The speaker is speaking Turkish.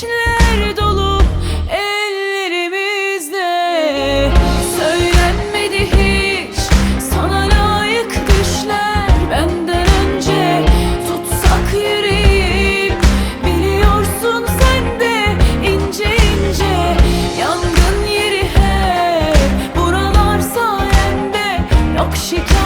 ateşler dolu ellerimizde Söylenmedi hiç sana layık düşler. Benden önce Tutsak yüreğim biliyorsun sen de ince ince. Yangın yeri hep buralar sayende yok şikayet.